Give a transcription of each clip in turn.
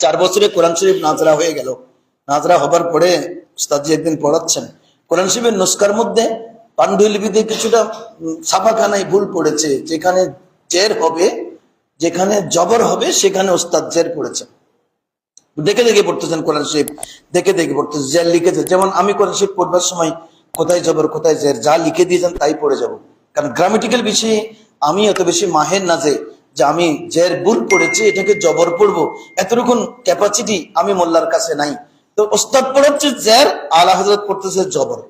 চার বছরে কোরআন শরীফ নাজরা হয়ে গেল। নাজরা হবার পরে উস্তাদজি একদিন পড়াচ্ছেন। কোরআন শরীফের নুস্কার মধ্যে পাণ্ডুলিপিতে কিছুটা ছাপাখানায় ভুল পড়েছে। যেখানে জের হবে, যেখানে জবর হবে, সেখানে ওস্তাদ জের পড়েছেন দেখে দেখে পড়তেছেন কোরআন শরীফ। দেখে দেখে পড়তেছেন, জের লিখেছে। যেমন আমি কোরআন শরীফ পড়বার সময় কোথায় জবর, কোথায় জের, যা লিখে দিয়েছেন তাই পড়ে যাব। কারণ গ্রামেটিক্যাল বিষয়ে আমি অত বেশি মাহের না যে যে আমি জের ভুল পড়েছি এটাকে জবর পড়ব এতটুকুন ক্যাপাসিটি আমি মোল্লার কাছে নাই। তো ওস্তাদ পড়াচ্ছে জের, আলা হজরত পড়তেছে জবর।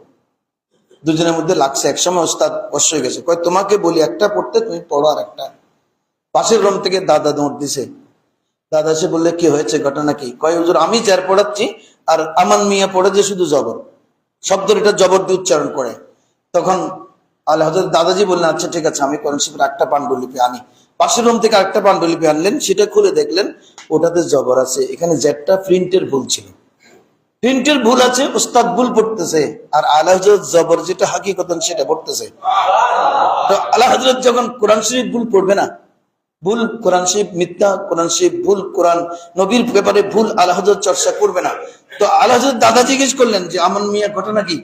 দুজনের মধ্যে লাগছে, একসময় ওস্তাদ হয়ে গেছে। কয়, তোমাকে বলি একটা পড়তে, তুমি পড়ো আর একটা। পাশের রুম থেকে দাদা দৌড় দিছে। দাদা সে বললে, কি হয়েছে, ঘটনা কি? কয়, হুজুর, আমি যার পড়াচ্ছি আর আমান মিয়া পড়ে যে শুধু জবর। শব্দ এটা জবর দিয়ে উচ্চারণ করে। তখন আল্লাহ দাদাজি বললেন আচ্ছা ঠিক আছে, আমি কোরআন একটা পাণ্ডুলিপি আনি। পাশের রুম থেকে আরেকটা পাণ্ডুলিপি আনলেন সেটা খুলে দেখলেন, ওটাতে জবর আছে। এখানে জেটটা প্রিন্টের ভুল ছিল। প্রিন্টের ভুল আছে উস্তাদ ভুল পড়তেছে। আর আল্লাহ জবর যেটা হাকিকতন, সেটা পড়তেছে। তো আল্লাহ হজরত যখন কোরআন শরীফ ভুল পড়বে না, ভুল কোরআন শরীফ মিথ্যা, কোরআন শরীফ ভুল, কোরআন নবীর ব্যাপারে ভুল আল্লাহ চর্চা করবে না। তো আল্লাহ দাদা জিজ্ঞেস করলেন যে, আমন মিয়ার ঘটনা কি?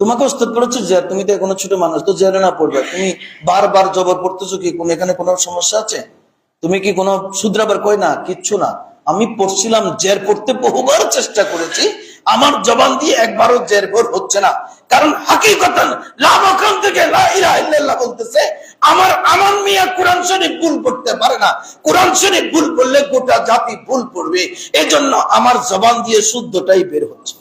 তোমাকে ওস্তাদ পড়েছে যে, তুমি তো কোনো ছোট মানুষ, তো জেরে না পড়বে। তুমি বারবার জবর পড়তেছো কি, কোন এখানে কোনো সমস্যা আছে? তুমি কি কোনো শুধরাবার কই না? কিচ্ছু না। আমি পড়ছিলাম জের পড়তে বহুবার চেষ্টা করেছি, আমার জবান দিয়ে একবারও জের ভোর হচ্ছে না। কারণ হাকিকতান লাভ ওখান থেকে বলতেছে, আমার আমান মিয়া কোরআন শরীফ ভুল পড়তে পারে না। কোরআন শরীফ ভুল করলে গোটা জাতি ভুল পড়বে। এজন্য আমার জবান দিয়ে শুদ্ধটাই বের হচ্ছে।